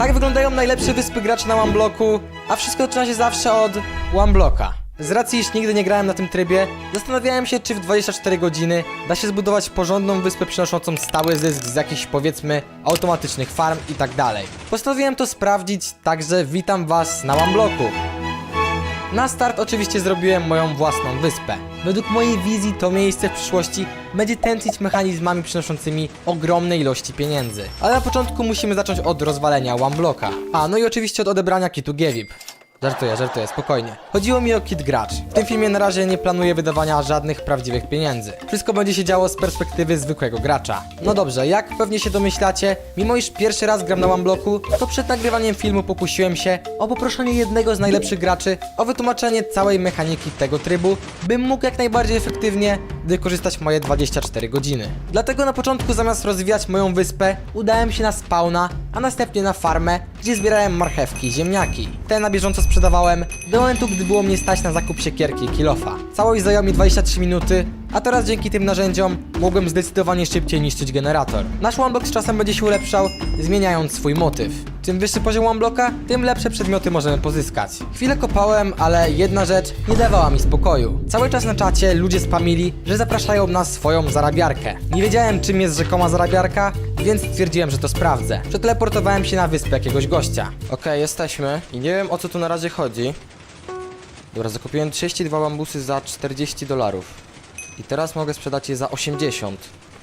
Tak wyglądają najlepsze wyspy graczy na One Blocku, a wszystko zaczyna się zawsze od One Blocka. Z racji, iż nigdy nie grałem na tym trybie, zastanawiałem się, czy w 24 godziny da się zbudować porządną wyspę przynoszącą stały zysk z jakichś powiedzmy automatycznych farm i tak dalej. Postanowiłem to sprawdzić, także witam Was na One Blocku. Na start oczywiście zrobiłem moją własną wyspę. Według mojej wizji to miejsce w przyszłości będzie tętnić mechanizmami przynoszącymi ogromne ilości pieniędzy. Ale na początku musimy zacząć od rozwalenia one blocka. A, no i oczywiście od odebrania kitu Gevip. Żartuję, żartuję, spokojnie. Chodziło mi o kit gracz. W tym filmie na razie nie planuję wydawania żadnych prawdziwych pieniędzy. Wszystko będzie się działo z perspektywy zwykłego gracza. No dobrze, jak pewnie się domyślacie, mimo iż pierwszy raz gram na OneBlocku, to przed nagrywaniem filmu pokusiłem się o poproszenie jednego z najlepszych graczy o wytłumaczenie całej mechaniki tego trybu, bym mógł jak najbardziej efektywnie wykorzystać moje 24 godziny. Dlatego na początku zamiast rozwijać moją wyspę, udałem się na spawna, a następnie na farmę, gdzie zbierałem marchewki i ziemniaki. Te na bieżąco sprzedawałem do momentu, gdy było mnie stać na zakup siekierki i kilofa. Całość zajęła mi 23 minuty, a teraz dzięki tym narzędziom mogłem zdecydowanie szybciej niszczyć generator. Nasz OneBlock z czasem będzie się ulepszał, zmieniając swój motyw. Czym wyższy poziom OneBlocka, tym lepsze przedmioty możemy pozyskać. Chwilę kopałem, ale jedna rzecz nie dawała mi spokoju. Cały czas na czacie ludzie spamili, że zapraszają na swoją zarabiarkę. Nie wiedziałem czym jest rzekoma zarabiarka, więc stwierdziłem, że to sprawdzę. Przeteleportowałem się na wyspę jakiegoś gościa. Okej, jesteśmy i nie wiem o co tu na razie chodzi. Dobra, zakupiłem 32 bambusy za 40 dolarów. I teraz mogę sprzedać je za 80.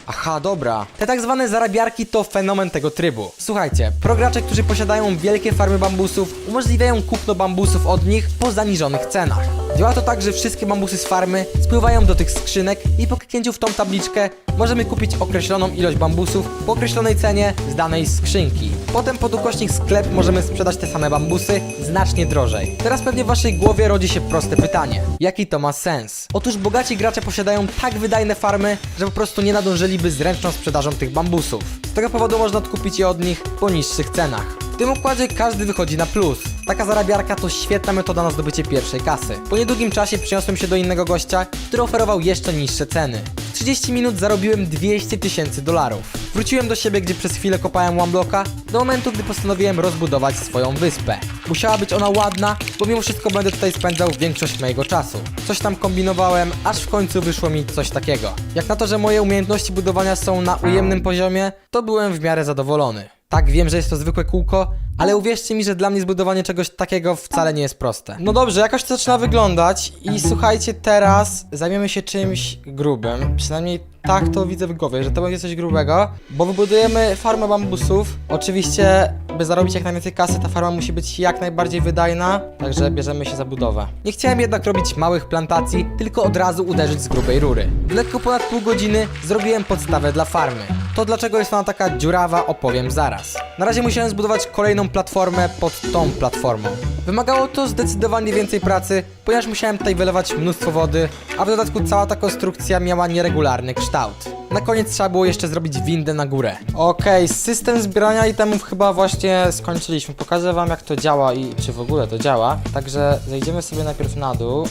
Aha, dobra. Te tak zwane zarabiarki to fenomen tego trybu. Słuchajcie, progracze, którzy posiadają wielkie farmy bambusów, umożliwiają kupno bambusów od nich po zaniżonych cenach. Działa to tak, że wszystkie bambusy z farmy spływają do tych skrzynek i po kliknięciu w tą tabliczkę możemy kupić określoną ilość bambusów po określonej cenie z danej skrzynki. Potem pod ukośnik sklep możemy sprzedać te same bambusy znacznie drożej. Teraz pewnie w waszej głowie rodzi się proste pytanie. Jaki to ma sens? Otóż bogaci gracze posiadają tak wydajne farmy, że po prostu nie nadążyliby z ręczną sprzedażą tych bambusów. Z tego powodu można odkupić je od nich po niższych cenach. W tym układzie każdy wychodzi na plus. Taka zarabiarka to świetna metoda na zdobycie pierwszej kasy. Po niedługim czasie przyniosłem się do innego gościa, który oferował jeszcze niższe ceny. W 30 minut zarobiłem 200 tysięcy dolarów. Wróciłem do siebie, gdzie przez chwilę kopałem one blocka, do momentu, gdy postanowiłem rozbudować swoją wyspę. Musiała być ona ładna, bo mimo wszystko będę tutaj spędzał większość mojego czasu. Coś tam kombinowałem, aż w końcu wyszło mi coś takiego. Jak na to, że moje umiejętności budowania są na ujemnym poziomie, to byłem w miarę zadowolony. Tak, wiem, że jest to zwykłe kółko, ale uwierzcie mi, że dla mnie zbudowanie czegoś takiego wcale nie jest proste. No dobrze, jakoś to zaczyna wyglądać i słuchajcie, teraz zajmiemy się czymś grubym. Przynajmniej tak to widzę w głowie, że to będzie coś grubego, bo wybudujemy farmę bambusów. Oczywiście, by zarobić jak najwięcej kasy, ta farma musi być jak najbardziej wydajna, także bierzemy się za budowę. Nie chciałem jednak robić małych plantacji, tylko od razu uderzyć z grubej rury. W lekko ponad pół godziny zrobiłem podstawę dla farmy. To dlaczego jest ona taka dziurawa opowiem zaraz. Na razie musiałem zbudować kolejną platformę pod tą platformą. Wymagało to zdecydowanie więcej pracy, ponieważ musiałem tutaj wylewać mnóstwo wody, a w dodatku cała ta konstrukcja miała nieregularny kształt. Na koniec trzeba było jeszcze zrobić windę na górę. Okej, system zbierania itemów chyba właśnie skończyliśmy. Pokażę wam jak to działa i czy w ogóle to działa. Także zejdziemy sobie najpierw na dół.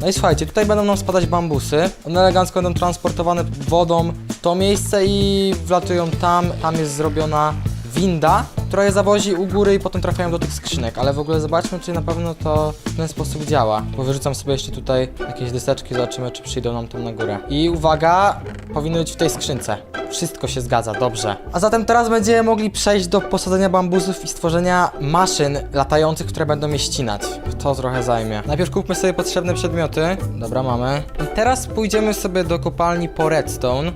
No i słuchajcie, tutaj będą nam spadać bambusy. One elegancko będą transportowane wodą to miejsce i wlatują tam. Tam jest zrobiona winda, która je zawozi u góry i potem trafiają do tych skrzynek, ale w ogóle zobaczmy, czy na pewno to w ten sposób działa. Bo wyrzucam sobie jeszcze tutaj jakieś deseczki, zobaczymy, czy przyjdą nam tam na górę. I uwaga, powinno być w tej skrzynce. Wszystko się zgadza, dobrze. A zatem teraz będziemy mogli przejść do posadzenia bambusów i stworzenia maszyn latających, które będą je ścinać. To trochę zajmie. Najpierw kupmy sobie potrzebne przedmioty. Dobra, mamy. I teraz pójdziemy sobie do kopalni po redstone.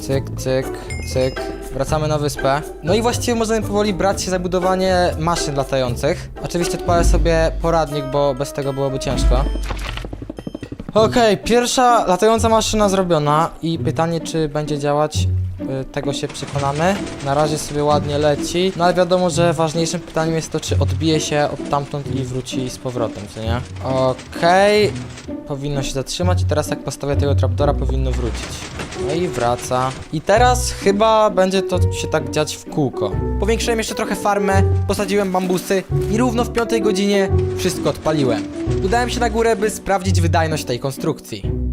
Cyk, cyk, cyk. Wracamy na wyspę. No i właściwie możemy powoli brać się za budowanie maszyn latających. Oczywiście odpalę sobie poradnik, bo bez tego byłoby ciężko. Okej, pierwsza latająca maszyna zrobiona i pytanie, czy będzie działać, y, tego się przekonamy. Na razie sobie ładnie leci, no ale wiadomo, że ważniejszym pytaniem jest to, czy odbije się od tamtąd i wróci z powrotem, co nie? Okej, powinno się zatrzymać i teraz jak postawię tego trapdora, powinno wrócić. No i wraca. I teraz chyba będzie to się tak dziać w kółko. Powiększyłem jeszcze trochę farmę, posadziłem bambusy i równo w piątej godzinie wszystko odpaliłem. Udałem się na górę, by sprawdzić wydajność tej konstrukcji.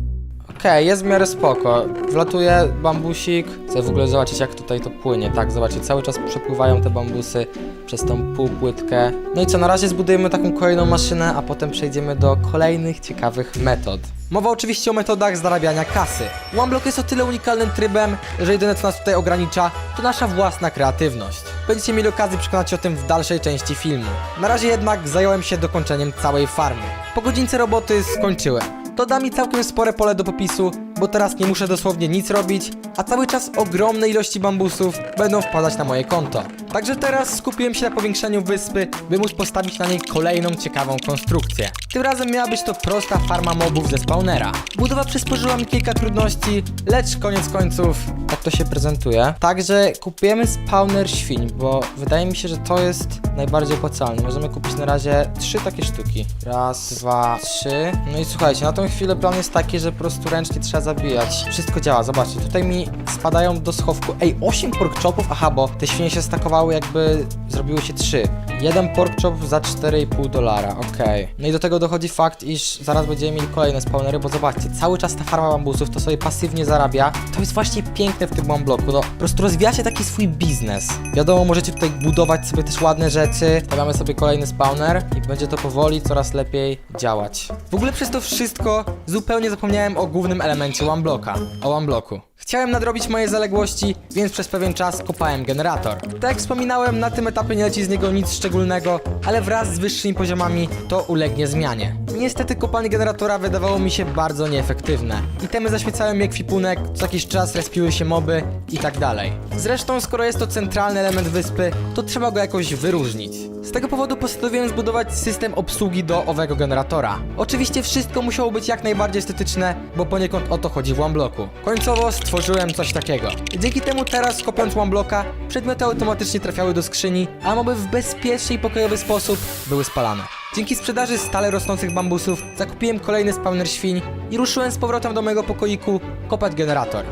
Okej, jest w miarę spoko. Wlatuje bambusik. Chcę w ogóle zobaczyć, jak tutaj to płynie. Tak, zobaczcie, cały czas przepływają te bambusy przez tą półpłytkę. No i co, na razie zbudujemy taką kolejną maszynę, a potem przejdziemy do kolejnych ciekawych metod. Mowa oczywiście o metodach zarabiania kasy. OneBlock jest o tyle unikalnym trybem, że jedyne co nas tutaj ogranicza, to nasza własna kreatywność. Będziecie mieli okazję przekonać się o tym w dalszej części filmu. Na razie jednak zająłem się dokończeniem całej farmy. Po godzince roboty skończyłem. To da mi całkiem spore pole do popisu, bo teraz nie muszę dosłownie nic robić, a cały czas ogromne ilości bambusów będą wpadać na moje konto. Także teraz skupiłem się na powiększeniu wyspy, by móc postawić na niej kolejną ciekawą konstrukcję. Tym razem miała być to prosta farma mobów ze spawnera. Budowa przysporzyła mi kilka trudności, lecz koniec końców tak to się prezentuje. Także kupujemy spawner świń, bo wydaje mi się, że to jest najbardziej opłacalne. Możemy kupić na razie trzy takie sztuki. Raz, dwa, trzy. No i słuchajcie, na tą chwilę plan jest taki, że po prostu ręcznie trzeba zabijać. Wszystko działa, zobaczcie, tutaj mi spadają do schowku. Ej, 8 pork chopów, aha, bo te świnie się stakowały jakby zrobiły się 3. Jeden pork chop za 4,5 dolara, okej. No i do tego dochodzi fakt, iż zaraz będziemy mieli kolejne spawnery, bo zobaczcie, cały czas ta farma bambusów to sobie pasywnie zarabia. To jest właśnie piękne w tym bloku, no po prostu rozwijacie taki swój biznes. Wiadomo, możecie tutaj budować sobie też ładne rzeczy. Stawiamy sobie kolejny spawner i będzie to powoli coraz lepiej działać. W ogóle przez to wszystko zupełnie zapomniałem o głównym elemencie one bloka, o one bloku. Chciałem nadrobić moje zaległości, więc przez pewien czas kopałem generator. Tak jak wspominałem, na tym etapie nie leci z niego nic szczególnego, ale wraz z wyższymi poziomami to ulegnie zmianie. Niestety kopanie generatora wydawało mi się bardzo nieefektywne. Itemy zaśmiecały mi ekwipunek, co jakiś czas respiły się moby i tak dalej. Zresztą, skoro jest to centralny element wyspy, to trzeba go jakoś wyróżnić. Z tego powodu postanowiłem zbudować system obsługi do owego generatora. Oczywiście wszystko musiało być jak najbardziej estetyczne, bo poniekąd o to chodzi w OneBlocku. Końcowo stworzyłem coś takiego. Dzięki temu teraz, kopiąc OneBlocka, przedmioty automatycznie trafiały do skrzyni, a moby w bezpieczny i pokojowy sposób były spalane. Dzięki sprzedaży stale rosnących bambusów zakupiłem kolejny spawner świń i ruszyłem z powrotem do mojego pokoiku kopać generator.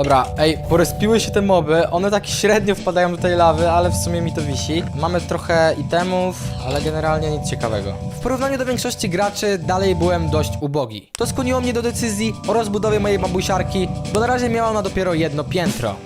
Dobra, ej, porespiły się te moby, one tak średnio wpadają do tej lawy, ale w sumie mi to wisi. Mamy trochę itemów, ale generalnie nic ciekawego. W porównaniu do większości graczy dalej byłem dość ubogi. To skłoniło mnie do decyzji o rozbudowie mojej bambusiarki, bo na razie miała ona dopiero jedno piętro.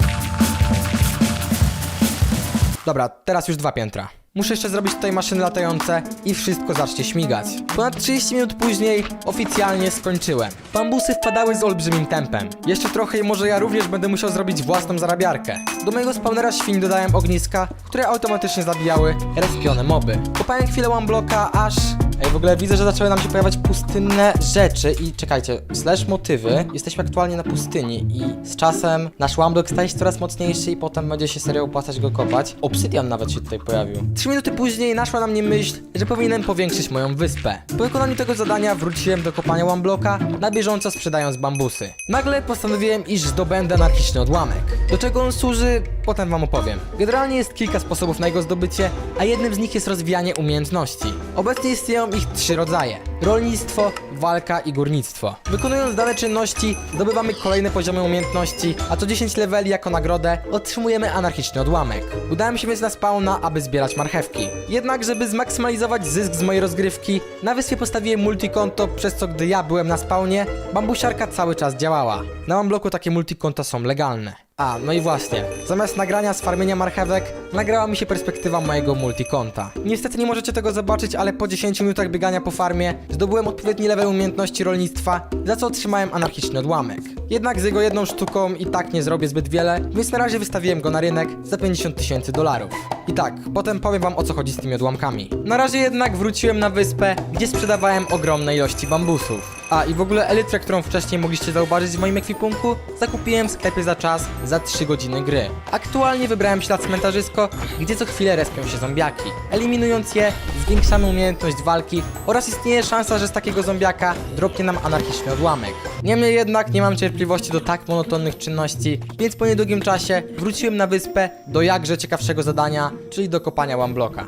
Dobra, teraz już dwa piętra. Muszę jeszcze zrobić tutaj maszyny latające i wszystko zacznie śmigać. Ponad 30 minut później oficjalnie skończyłem. Bambusy wpadały z olbrzymim tempem. Jeszcze trochę i może ja również będę musiał zrobić własną zarabiarkę. Do mojego spawnera świń dodałem ogniska, które automatycznie zabijały respione moby. Kopałem chwilę one bloka, aż... Ej, w ogóle widzę, że zaczęły nam się pojawiać pustynne rzeczy i czekajcie, slash motywy. Jesteśmy aktualnie na pustyni i z czasem nasz one block staje się coraz mocniejszy i potem będzie się serio opłacać go kopać. Obsydian nawet się tutaj pojawił. Trzy minuty później naszła na mnie myśl, że powinienem powiększyć moją wyspę. Po wykonaniu tego zadania wróciłem do kopania one blocka, na bieżąco sprzedając bambusy. Nagle postanowiłem, iż zdobędę anarchiczny odłamek. Do czego on służy, potem wam opowiem. Generalnie jest kilka sposobów na jego zdobycie, a jednym z nich jest rozwijanie umiejętności. Obecnie istnieją ich trzy rodzaje. Rolnictwo, walka i górnictwo. Wykonując dane czynności, zdobywamy kolejne poziomy umiejętności, a co 10 leveli jako nagrodę otrzymujemy anarchiczny odłamek. Udałem się więc na spawna, aby zbierać marchewki. Jednak, żeby zmaksymalizować zysk z mojej rozgrywki, na wyspie postawiłem multikonto, przez co gdy ja byłem na spawnie, bambusiarka cały czas działała. Na mam bloku takie multikonta są legalne. A, no i właśnie, zamiast nagrania z farmienia marchewek, nagrała mi się perspektywa mojego multikonta. Niestety nie możecie tego zobaczyć, ale po 10 minutach biegania po farmie zdobyłem odpowiedni level umiejętności rolnictwa, za co otrzymałem anarchiczny odłamek. Jednak z jego jedną sztuką i tak nie zrobię zbyt wiele, więc na razie wystawiłem go na rynek za 50 tysięcy dolarów. I tak, potem powiem wam o co chodzi z tymi odłamkami. Na razie jednak wróciłem na wyspę, gdzie sprzedawałem ogromne ilości bambusów. A i w ogóle elytrę, którą wcześniej mogliście zauważyć w moim ekwipunku, zakupiłem w sklepie za czas za 3 godziny gry. Aktualnie wybrałem się na cmentarzysko, gdzie co chwilę respią się zombiaki. Eliminując je, zwiększamy umiejętność walki oraz istnieje szansa, że z takiego zombiaka dropnie nam anarchiczny odłamek. Niemniej jednak nie mam cierpliwości do tak monotonnych czynności, więc po niedługim czasie wróciłem na wyspę do jakże ciekawszego zadania, czyli do kopania one bloka.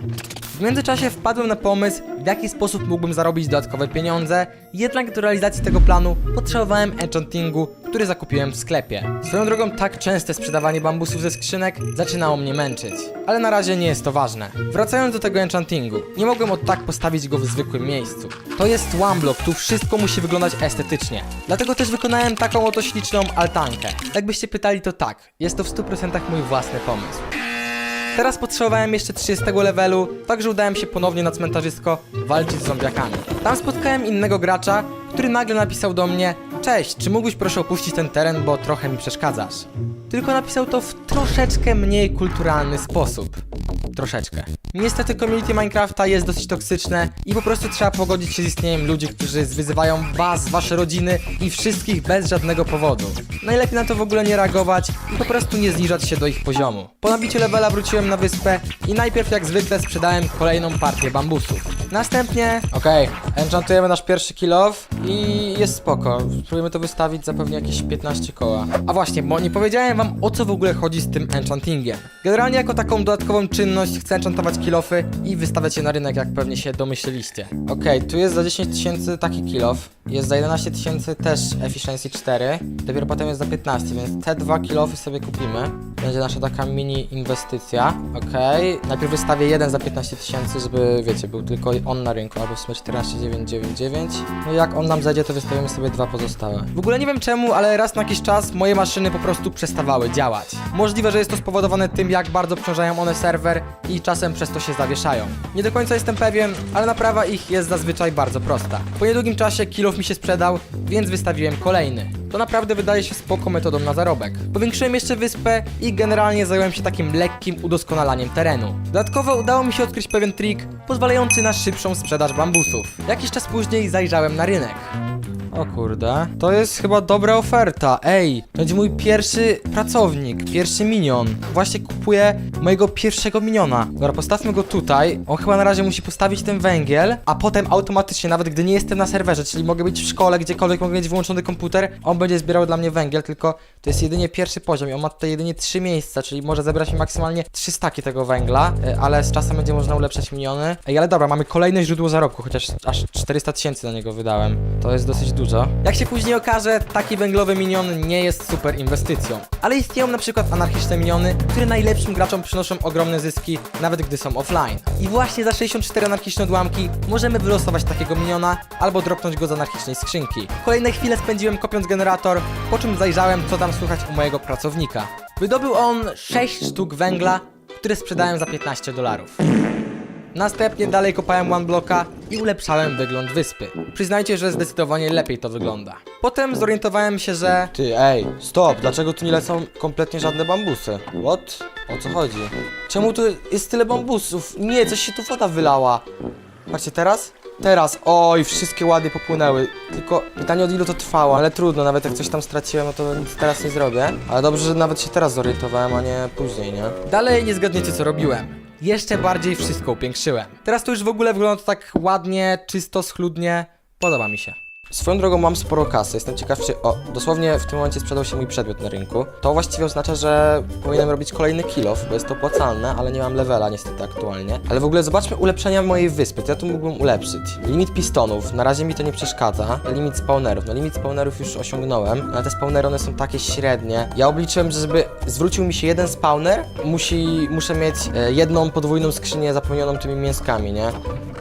W międzyczasie wpadłem na pomysł, w jaki sposób mógłbym zarobić dodatkowe pieniądze, jednak do realizacji tego planu potrzebowałem enchantingu, który zakupiłem w sklepie. Swoją drogą tak częste sprzedawanie bambusów ze skrzynek zaczynało mnie męczyć. Ale na razie nie jest to ważne. Wracając do tego enchantingu, nie mogłem od tak postawić go w zwykłym miejscu. To jest one block, tu wszystko musi wyglądać estetycznie. Dlatego też wykonałem taką oto śliczną altankę. Jakbyście pytali to tak, jest to w 100% mój własny pomysł. Teraz potrzebowałem jeszcze 30 levelu, także udałem się ponownie na cmentarzysko walczyć z zombiakami. Tam spotkałem innego gracza, który nagle napisał do mnie Cześć, czy mógłbyś proszę opuścić ten teren, bo trochę mi przeszkadzasz? Tylko napisał to w troszeczkę mniej kulturalny sposób. Troszeczkę. Niestety community Minecrafta jest dosyć toksyczne i po prostu trzeba pogodzić się z istnieniem ludzi, którzy wyzywają was, wasze rodziny i wszystkich bez żadnego powodu. Najlepiej na to w ogóle nie reagować i po prostu nie zniżać się do ich poziomu. Po nabiciu levela wróciłem na wyspę i najpierw jak zwykle sprzedałem kolejną partię bambusów. Następnie... Okej, enchantujemy nasz pierwszy kill off i jest spoko. Spróbujemy to wystawić za pewnie jakieś 15 koła. A właśnie, bo nie powiedziałem wam o co w ogóle chodzi z tym enchantingiem. Generalnie jako taką dodatkową czynność chcę enchantować kill-offy i wystawiać je na rynek, jak pewnie się domyśliliście. Okej, tu jest za 10 tysięcy taki kill off, jest za 11 tysięcy też efficiency 4, dopiero potem jest za 15, więc te dwa kill offy sobie kupimy. Będzie nasza taka mini inwestycja. Okej, najpierw wystawię jeden za 15 tysięcy, żeby wiecie, był tylko on na rynku, albo w sumie 14999. No i jak on nam zajdzie, to wystawimy sobie dwa pozostałe. W ogóle nie wiem czemu, ale raz na jakiś czas moje maszyny po prostu przestawały działać. Możliwe, że jest to spowodowane tym, jak bardzo obciążają one serwer i czasem przez to się zawieszają. Nie do końca jestem pewien, ale naprawa ich jest zazwyczaj bardzo prosta. Po niedługim czasie kilof mi się sprzedał, więc wystawiłem kolejny. To naprawdę wydaje się spoko metodą na zarobek. Powiększyłem jeszcze wyspę i generalnie zająłem się takim lekkim udoskonalaniem terenu. Dodatkowo udało mi się odkryć pewien trik pozwalający na szybszą sprzedaż bambusów. Jakiś czas później zajrzałem na rynek. O kurde, to jest chyba dobra oferta. Ej, to będzie mój pierwszy pracownik, pierwszy minion. Właśnie kupuję mojego pierwszego miniona. Dobra, postawmy go tutaj. On chyba na razie musi postawić ten węgiel, a potem automatycznie, nawet gdy nie jestem na serwerze, czyli mogę być w szkole, gdziekolwiek mogę mieć wyłączony komputer, on będzie zbierał dla mnie węgiel, tylko to jest jedynie pierwszy poziom i on ma tutaj jedynie trzy miejsca, czyli może zebrać mi maksymalnie trzy staki tego węgla, e, ale z czasem będzie można ulepszać miniony. Ej, ale dobra, mamy kolejne źródło zarobku, chociaż aż 400 tysięcy na niego wydałem. To jest dosyć dużo. Jak się później okaże, taki węglowy minion nie jest super inwestycją. Ale istnieją na przykład miniony, które najlepszym graczom przynoszą ogromne zyski, nawet gdy są offline. I właśnie za 64 anarchiczne odłamki możemy wylosować takiego miniona, albo dropnąć go z anarchicznej skrzynki. Kolejne chwile spędziłem kopiąc generator, po czym zajrzałem co tam słychać u mojego pracownika. Wydobył on 6 sztuk węgla, które sprzedałem za 15 dolarów. Następnie dalej kopałem one blocka i ulepszałem wygląd wyspy. Przyznajcie, że zdecydowanie lepiej to wygląda. Potem zorientowałem się, że... Ty, ej, stop, dlaczego tu nie lecą kompletnie żadne bambusy? What? O co chodzi? Czemu tu jest tyle bambusów? Nie, coś się tu woda wylała. Patrzcie, teraz? Teraz, oj, wszystkie ładnie popłynęły. Tylko pytanie od ilu to trwało, ale trudno, nawet jak coś tam straciłem, no to nic teraz nie zrobię. Ale dobrze, że nawet się teraz zorientowałem, a nie później, nie? Dalej nie zgadniecie co robiłem. Jeszcze bardziej wszystko upiększyłem. Teraz to już w ogóle wygląda tak ładnie, czysto, schludnie. Podoba mi się. Swoją drogą mam sporo kasy, jestem ciekaw czy... O, dosłownie w tym momencie sprzedał się mój przedmiot na rynku. To właściwie oznacza, że powinienem robić kolejny kill-off, bo jest to opłacalne, ale nie mam levela niestety aktualnie. Ale w ogóle zobaczmy ulepszenia mojej wyspy, co ja tu mógłbym ulepszyć. Limit pistonów, na razie mi to nie przeszkadza. Limit spawnerów, no limit spawnerów już osiągnąłem, ale te spawnery one są takie średnie. Ja obliczyłem, że żeby zwrócił mi się jeden spawner, musi, muszę mieć e, jedną podwójną skrzynię zapełnioną tymi mięskami, nie?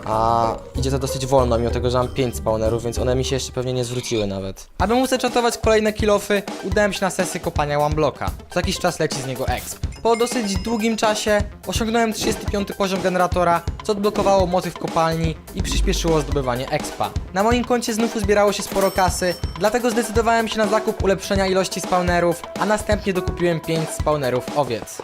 A idzie to dosyć wolno, mimo tego, że mam 5 spawnerów, więc one mi się jeszcze pewnie nie zwróciły nawet. Aby móc enchantować kolejne kilofy, udałem się na sesję kopania one blocka. Co jakiś czas leci z niego exp. Po dosyć długim czasie osiągnąłem 35 poziom generatora, co odblokowało motyw kopalni i przyspieszyło zdobywanie expa. Na moim koncie znów uzbierało się sporo kasy, dlatego zdecydowałem się na zakup ulepszenia ilości spawnerów, a następnie dokupiłem 5 spawnerów owiec.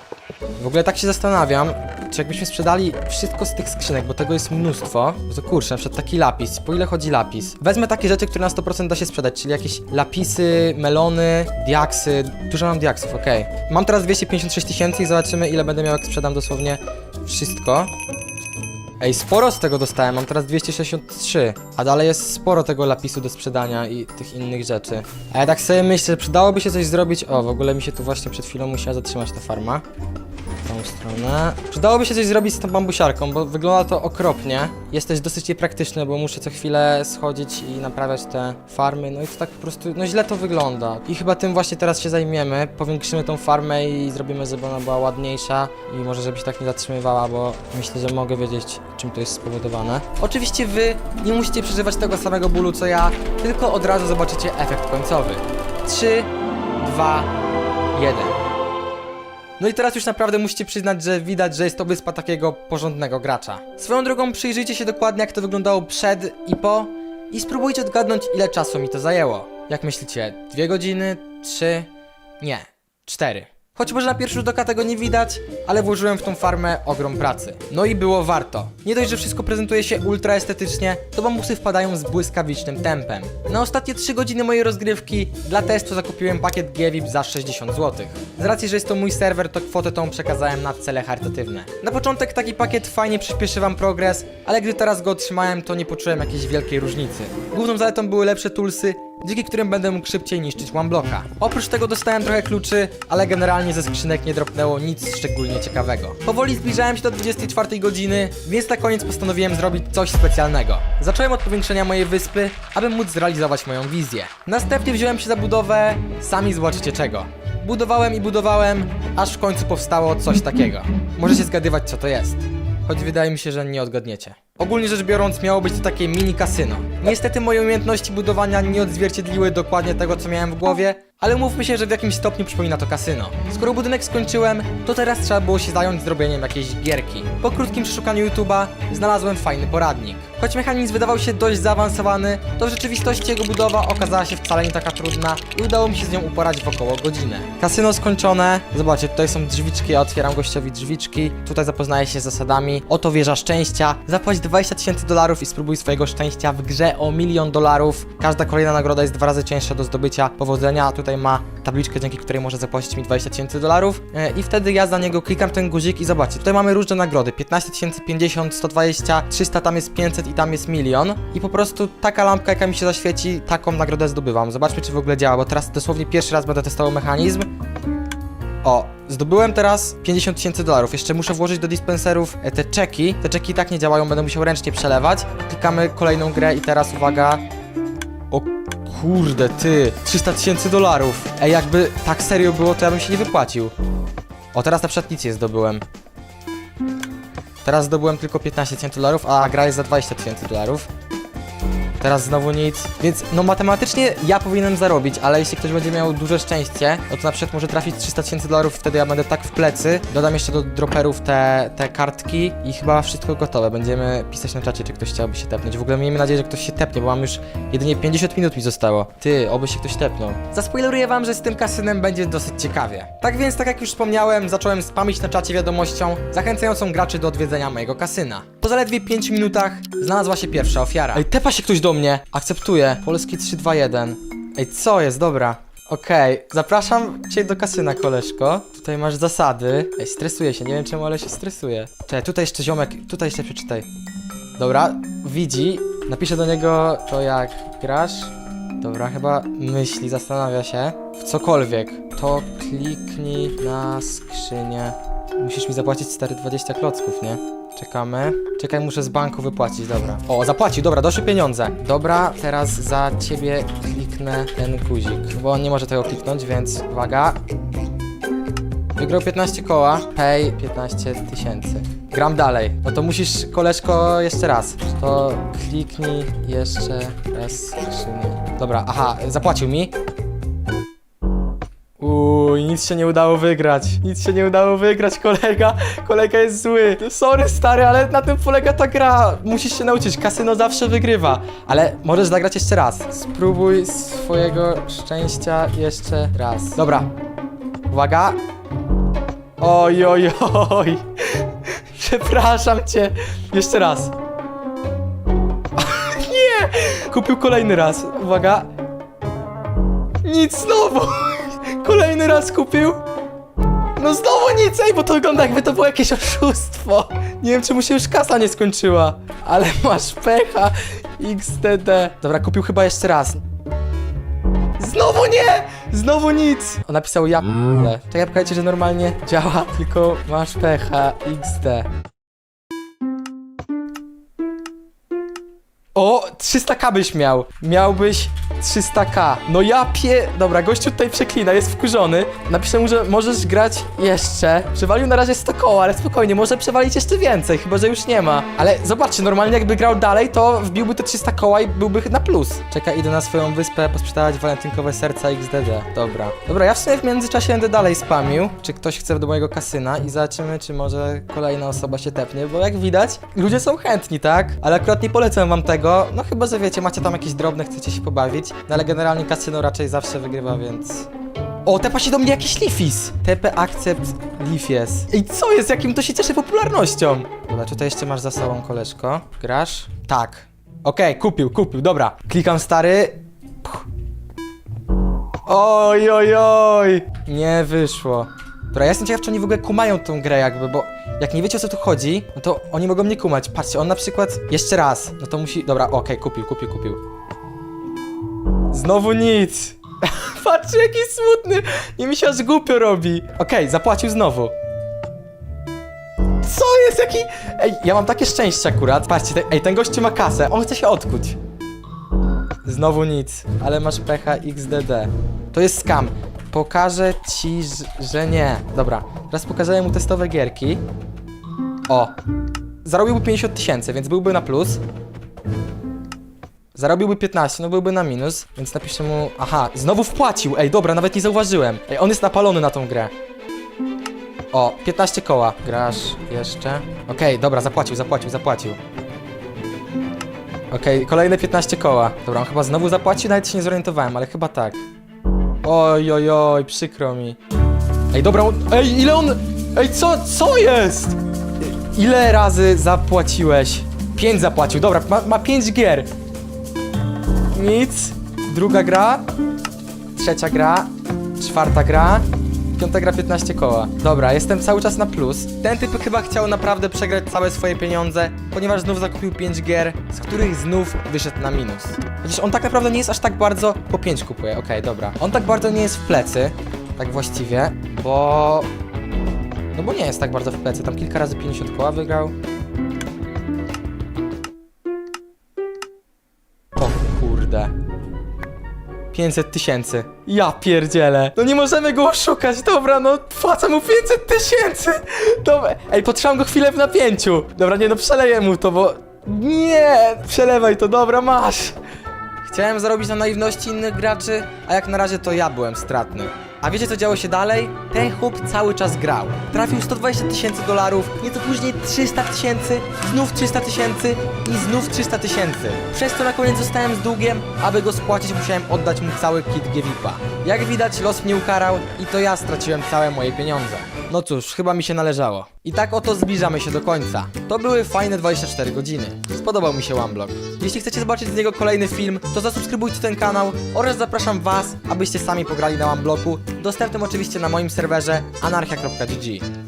W ogóle tak się zastanawiam, czy jakbyśmy sprzedali wszystko z tych skrzynek, bo tego jest mnóstwo, to kurczę, na przykład taki lapis, po ile chodzi lapis? Wezmę takie rzeczy, które na 100% da się sprzedać, czyli jakieś lapisy, melony, diaksy, dużo mam diaksów, okej. Mam teraz 256 tysięcy i zobaczymy ile będę miał, jak sprzedam dosłownie wszystko. Ej, sporo z tego dostałem, mam teraz 263, a dalej jest sporo tego lapisu do sprzedania i tych innych rzeczy. A ja tak sobie myślę, przydałoby się coś zrobić, o, w ogóle mi się tu właśnie przed chwilą musiała zatrzymać ta farma. Tą stronę. Przydałoby się coś zrobić z tą bambusiarką, bo wygląda to okropnie. Jest też dosyć niepraktyczne, bo muszę co chwilę schodzić i naprawiać te farmy, no i to tak po prostu, no źle to wygląda. I chyba tym właśnie teraz się zajmiemy. Powiększymy tą farmę i zrobimy, żeby ona była ładniejsza i może żeby się tak nie zatrzymywała, bo myślę, że mogę wiedzieć, czym to jest spowodowane. Oczywiście wy nie musicie przeżywać tego samego bólu co ja, tylko od razu zobaczycie efekt końcowy. 3, 2, 1. No i teraz już naprawdę musicie przyznać, że widać, że jest to wyspa takiego porządnego gracza. Swoją drogą przyjrzyjcie się dokładnie, jak to wyglądało przed i po i spróbujcie odgadnąć, ile czasu mi to zajęło. Jak myślicie, dwie godziny, trzy? Nie, cztery. Choć może na pierwszy rzut oka tego nie widać, ale włożyłem w tą farmę ogrom pracy. No i było warto. Nie dość, że wszystko prezentuje się ultra estetycznie, to bambusy wpadają z błyskawicznym tempem. Na ostatnie 3 godziny mojej rozgrywki dla testu zakupiłem pakiet GVIP za 60 zł. Z racji, że jest to mój serwer, to kwotę tą przekazałem na cele charytatywne. Na początek taki pakiet fajnie przyspieszy wam progres, ale gdy teraz go otrzymałem, to nie poczułem jakiejś wielkiej różnicy. Główną zaletą były lepsze toolsy, dzięki którym będę mógł szybciej niszczyć one blocka. Oprócz tego dostałem trochę kluczy, ale generalnie ze skrzynek nie dropnęło nic szczególnie ciekawego. Powoli zbliżałem się do 24 godziny, więc na koniec postanowiłem zrobić coś specjalnego. Zacząłem od powiększenia mojej wyspy, aby móc zrealizować moją wizję. Następnie wziąłem się za budowę, sami zobaczycie czego. Budowałem i budowałem, aż w końcu powstało coś takiego. Możecie zgadywać co to jest choć wydaje mi się, że nie odgadniecie. Ogólnie rzecz biorąc, miało być to takie mini kasyno. Niestety moje umiejętności budowania nie odzwierciedliły dokładnie tego, co miałem w głowie, ale mówmy się, że w jakimś stopniu przypomina to kasyno. Skoro budynek skończyłem, to teraz trzeba było się zająć zrobieniem jakiejś gierki. Po krótkim przeszukaniu YouTube'a znalazłem fajny poradnik. Choć mechanizm wydawał się dość zaawansowany, to w rzeczywistości jego budowa okazała się wcale nie taka trudna i udało mi się z nią uporać w około godzinę. Kasyno skończone. Zobaczcie, tutaj są drzwiczki, ja otwieram gościowi drzwiczki. Tutaj zapoznaję się z zasadami. Oto wieża szczęścia. Zapłać 20 tysięcy dolarów i spróbuj swojego szczęścia w grze o milion dolarów. Każda kolejna nagroda jest dwa razy cięższa do zdobycia. Powodzenia, tutaj ma tabliczkę, dzięki której może zapłacić mi 20 tysięcy dolarów. E, I wtedy ja za niego klikam ten guzik i zobaczcie, tutaj mamy różne nagrody. 15 tysięcy, 50, 120, 300, tam jest 500 i tam jest milion. I po prostu taka lampka, jaka mi się zaświeci, taką nagrodę zdobywam. Zobaczmy, czy w ogóle działa, bo teraz dosłownie pierwszy raz będę testował mechanizm. O, zdobyłem teraz 50 tysięcy dolarów. Jeszcze muszę włożyć do dispenserów e, te czeki. Te czeki tak nie działają, będę musiał ręcznie przelewać. Klikamy kolejną grę i teraz uwaga. O kurde, ty. 300 tysięcy dolarów. Ej, jakby tak serio było, to ja bym się nie wypłacił. O, teraz na przykład nic nie zdobyłem. Teraz zdobyłem tylko 15 tysięcy dolarów, a gra jest za 20 tysięcy dolarów. Teraz znowu nic. Więc no matematycznie ja powinienem zarobić, ale jeśli ktoś będzie miał duże szczęście, no to na przykład może trafić 300 tysięcy dolarów, wtedy ja będę tak w plecy. Dodam jeszcze do droperów te, te kartki i chyba wszystko gotowe. Będziemy pisać na czacie, czy ktoś chciałby się tepnąć. W ogóle miejmy nadzieję, że ktoś się tepnie, bo mam już jedynie 50 minut mi zostało. Ty, oby się ktoś tepnął. Zaspoileruję wam, że z tym kasynem będzie dosyć ciekawie. Tak więc, tak jak już wspomniałem, zacząłem spamić na czacie wiadomością zachęcającą graczy do odwiedzenia mojego kasyna. Po zaledwie 5 minutach znalazła się pierwsza ofiara. Ej, tepa się ktoś do mnie. Akceptuję. Polski 321. Ej, co jest? Dobra. Okej, zapraszam cię do kasyna, koleżko. Tutaj masz zasady. Ej, stresuję się, nie wiem czemu, ale się stresuję. Czekaj, tutaj jeszcze ziomek, tutaj jeszcze przeczytaj. Dobra, widzi. Napiszę do niego to jak grasz. Dobra, chyba myśli, zastanawia się. W cokolwiek. To kliknij na skrzynię. Musisz mi zapłacić stary 20 klocków, nie? Czekamy. Czekaj, muszę z banku wypłacić, dobra. O, zapłacił, dobra, doszły pieniądze. Dobra, teraz za ciebie kliknę ten guzik, bo on nie może tego kliknąć, więc uwaga. Wygrał 15 koła, pay 15 tysięcy. Gram dalej. No to musisz, koleżko, jeszcze raz. To kliknij jeszcze raz skrzynię. Dobra, aha, zapłacił mi. Uj, nic się nie udało wygrać. Nic się nie udało wygrać, kolega. Kolega jest zły. Sorry, stary, ale na tym polega ta gra. Musisz się nauczyć. Kasyno zawsze wygrywa. Ale możesz zagrać jeszcze raz. Spróbuj swojego szczęścia jeszcze raz. Dobra. Uwaga. Oj, oj, oj. Przepraszam cię. Jeszcze raz. Nie! Kupił kolejny raz. Uwaga. Nic znowu. Kolejny raz kupił. No znowu nic, ej, bo to wygląda jakby to było jakieś oszustwo. Nie wiem, czy mu się już kasa nie skończyła. Ale masz pecha, XDD. Dobra, kupił chyba jeszcze raz. Znowu nie! Znowu nic! On napisał ja p***le. To ja pokażę, że normalnie działa, tylko masz pecha XD. O, 300k byś miał. Miałbyś 300k. No ja pie... Dobra, gościu tutaj przeklina, jest wkurzony. Napiszę mu, że możesz grać jeszcze. Przewalił na razie 100 koła, ale spokojnie, może przewalić jeszcze więcej, chyba że już nie ma. Ale zobaczcie, normalnie jakby grał dalej, to wbiłby te 300 koła i byłby na plus. Czekaj, idę na swoją wyspę posprzedawać walentynkowe serca XDD. Dobra. Dobra, ja w sumie w międzyczasie będę dalej spamił, czy ktoś chce do mojego kasyna i zobaczymy, czy może kolejna osoba się tepnie, bo jak widać, ludzie są chętni, tak? Ale akurat nie polecam wam tego, no chyba, że wiecie, macie tam jakieś drobne, chcecie się pobawić, no ale generalnie kasyno raczej zawsze wygrywa, więc... O, tepa się do mnie jakiś Leafis. TP Accept Leafies. Ej, co jest? Jakim to się cieszy popularnością? Dobra, tutaj jeszcze masz za sobą, koleżko. Grasz? Tak. Okej, kupił, kupił, dobra. Klikam stary. Puch. Oj, oj, oj. Nie wyszło. Dobra, ja jestem ciekaw, czy oni w ogóle kumają tą grę jakby, bo jak nie wiecie o co tu chodzi, no to oni mogą nie kumać. Patrzcie, on na przykład jeszcze raz, no to musi... Dobra, okej, kupił, kupił, kupił. Znowu nic. Patrzcie, jaki smutny. Nie mi się aż głupio robi. Okej, zapłacił znowu. Co jest, jaki... Ej, ja mam takie szczęście akurat. Patrzcie, te... ej, ten gościu ma kasę, on chce się odkuć. Znowu nic, ale masz pecha XDD. To jest scam. Pokażę ci, że nie. Dobra, teraz pokażę mu testowe gierki. O. Zarobiłby 50 tysięcy, więc byłby na plus. Zarobiłby 15, no byłby na minus, więc napiszę mu... Aha, znowu wpłacił, ej, dobra, nawet nie zauważyłem. Ej, on jest napalony na tą grę. O, 15 koła. Grasz jeszcze? Okej, dobra, zapłacił, zapłacił, zapłacił. Okej, kolejne 15 koła. Dobra, on chyba znowu zapłacił, nawet się nie zorientowałem, ale chyba tak. Oj, oj, oj, przykro mi. Ej, dobra, on... Ej, ile on... Ej, co, co jest? Ile razy zapłaciłeś? 5 zapłacił, dobra, ma, ma 5 gier. Nic. Druga gra. Trzecia gra. Czwarta gra. Piąta gra 15 koła. Dobra, jestem cały czas na plus. Ten typ chyba chciał naprawdę przegrać całe swoje pieniądze, ponieważ znów zakupił 5 gier, z których znów wyszedł na minus. Chociaż on tak naprawdę nie jest aż tak bardzo... Po 5 kupuje, okej, dobra. On tak bardzo nie jest w plecy, tak właściwie, bo... No bo nie jest tak bardzo w plecy, tam kilka razy 50 koła wygrał. 500 tysięcy. Ja pierdzielę. No nie możemy go oszukać, dobra, no płacę mu 500 tysięcy. Dobra, ej, potrzebam go chwilę w napięciu. Dobra, nie no, przeleję mu to, bo... Nie, przelewaj to, dobra, masz. Chciałem zarobić na naiwności innych graczy, a jak na razie to ja byłem stratny. A wiecie co działo się dalej? Ten chłop cały czas grał. Trafił 120 tysięcy dolarów, nieco później 300 tysięcy, znów 300 tysięcy i znów 300 tysięcy. Przez to na koniec zostałem z długiem, aby go spłacić musiałem oddać mu cały kit Gewipa. Jak widać los mnie ukarał i to ja straciłem całe moje pieniądze. No cóż, chyba mi się należało. I tak oto zbliżamy się do końca. To były fajne 24 godziny. Spodobał mi się OneBlock. Jeśli chcecie zobaczyć z niego kolejny film, to zasubskrybujcie ten kanał oraz zapraszam was, abyście sami pograli na OneBlocku, dostępnym oczywiście na moim serwerze anarchia.gg.